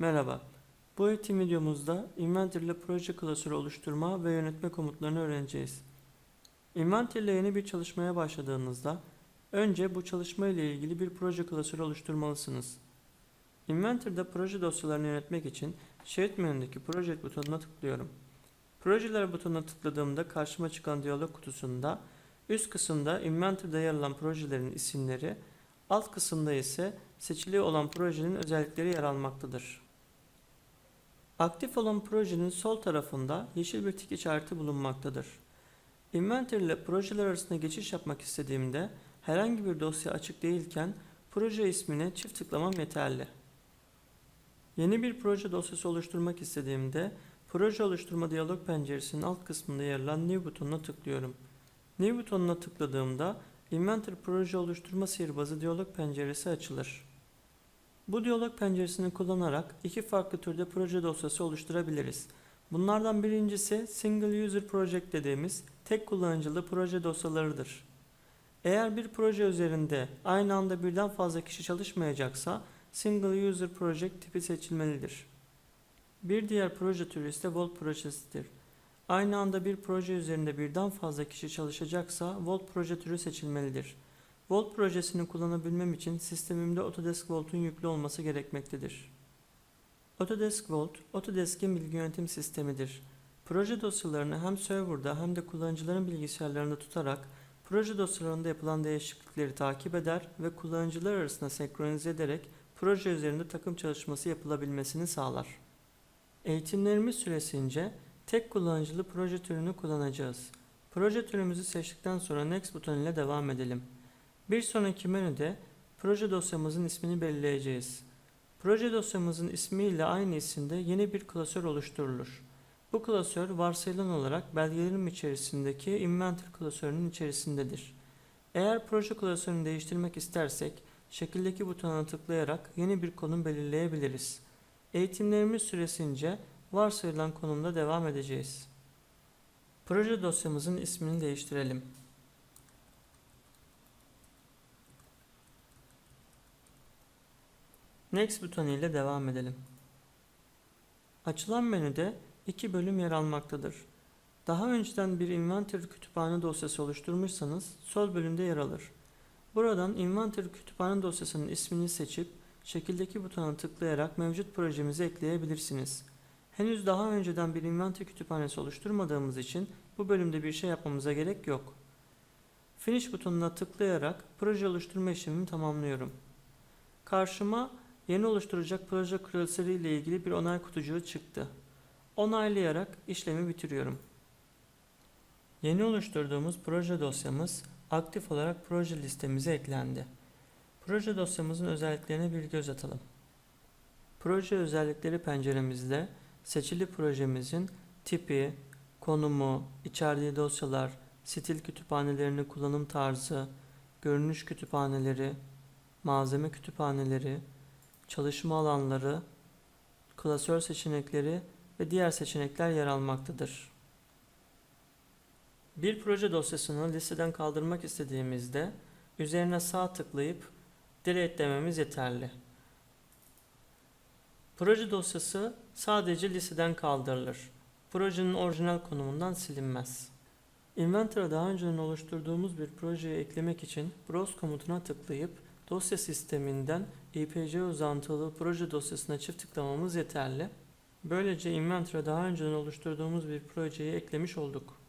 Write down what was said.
Merhaba. Bu eğitim videomuzda Inventor ile proje klasörü oluşturma ve yönetme komutlarını öğreneceğiz. Inventor ile yeni bir çalışmaya başladığınızda önce bu çalışma ile ilgili bir proje klasörü oluşturmalısınız. Inventor'da proje dosyalarını yönetmek için Shared menüdeki Project butonuna tıklıyorum. Projeler butonuna tıkladığımda karşıma çıkan diyalog kutusunda üst kısımda Inventor'da yer alan projelerin isimleri, alt kısımda ise seçili olan projenin özellikleri yer almaktadır. Aktif olan projenin sol tarafında yeşil bir tik işareti bulunmaktadır. Inventor ile projeler arasında geçiş yapmak istediğimde herhangi bir dosya açık değilken proje ismine çift tıklamam yeterli. Yeni bir proje dosyası oluşturmak istediğimde proje oluşturma diyalog penceresinin alt kısmında yer alan New butonuna tıklıyorum. New butonuna tıkladığımda Inventor proje oluşturma sihirbazı diyalog penceresi açılır. Bu diyalog penceresini kullanarak iki farklı türde proje dosyası oluşturabiliriz. Bunlardan birincisi Single User Project dediğimiz tek kullanıcılı proje dosyalarıdır. Eğer bir proje üzerinde aynı anda birden fazla kişi çalışmayacaksa Single User Project tipi seçilmelidir. Bir diğer proje türü ise Vault projesidir. Aynı anda bir proje üzerinde birden fazla kişi çalışacaksa Vault proje türü seçilmelidir. Vault projesini kullanabilmem için sistemimde Autodesk Vault'un yüklü olması gerekmektedir. Autodesk Vault, Autodesk'in bilgi yönetim sistemidir. Proje dosyalarını hem serverda hem de kullanıcıların bilgisayarlarında tutarak proje dosyalarında yapılan değişiklikleri takip eder ve kullanıcılar arasında senkronize ederek proje üzerinde takım çalışması yapılabilmesini sağlar. Eğitimlerimiz süresince tek kullanıcılı proje türünü kullanacağız. Proje türümüzü seçtikten sonra Next butonuyla devam edelim. Bir sonraki menüde proje dosyamızın ismini belirleyeceğiz. Proje dosyamızın ismiyle aynı isimde yeni bir klasör oluşturulur. Bu klasör varsayılan olarak belgelerim içerisindeki Inventor klasörünün içerisindedir. Eğer proje klasörünü değiştirmek istersek şekildeki butona tıklayarak yeni bir konum belirleyebiliriz. Eğitimlerimiz süresince varsayılan konumda devam edeceğiz. Proje dosyamızın ismini değiştirelim. Next butonu ile devam edelim. Açılan menüde iki bölüm yer almaktadır. Daha önceden bir Inventor kütüphane dosyası oluşturmuşsanız sol bölümde yer alır. Buradan Inventor kütüphane dosyasının ismini seçip şekildeki butona tıklayarak mevcut projemizi ekleyebilirsiniz. Henüz daha önceden bir Inventor kütüphanesi oluşturmadığımız için bu bölümde bir şey yapmamıza gerek yok. Finish butonuna tıklayarak proje oluşturma işlemimi tamamlıyorum. Karşıma yeni oluşturacak proje klasörü ile ilgili bir onay kutucuğu çıktı. Onaylayarak işlemi bitiriyorum. Yeni oluşturduğumuz proje dosyamız aktif olarak proje listemize eklendi. Proje dosyamızın özelliklerine bir göz atalım. Proje özellikleri penceremizde seçili projemizin tipi, konumu, içerdiği dosyalar, stil kütüphanelerini kullanım tarzı, görünüş kütüphaneleri, malzeme kütüphaneleri, çalışma alanları, klasör seçenekleri ve diğer seçenekler yer almaktadır. Bir proje dosyasını listeden kaldırmak istediğimizde üzerine sağ tıklayıp delete dememiz yeterli. Proje dosyası sadece listeden kaldırılır. Projenin orijinal konumundan silinmez. Inventor'a daha önceden oluşturduğumuz bir projeye eklemek için Browse komutuna tıklayıp dosya sisteminden IPC uzantılı proje dosyasına çift tıklamamız yeterli. Böylece Inventor'a daha önceden oluşturduğumuz bir projeyi eklemiş olduk.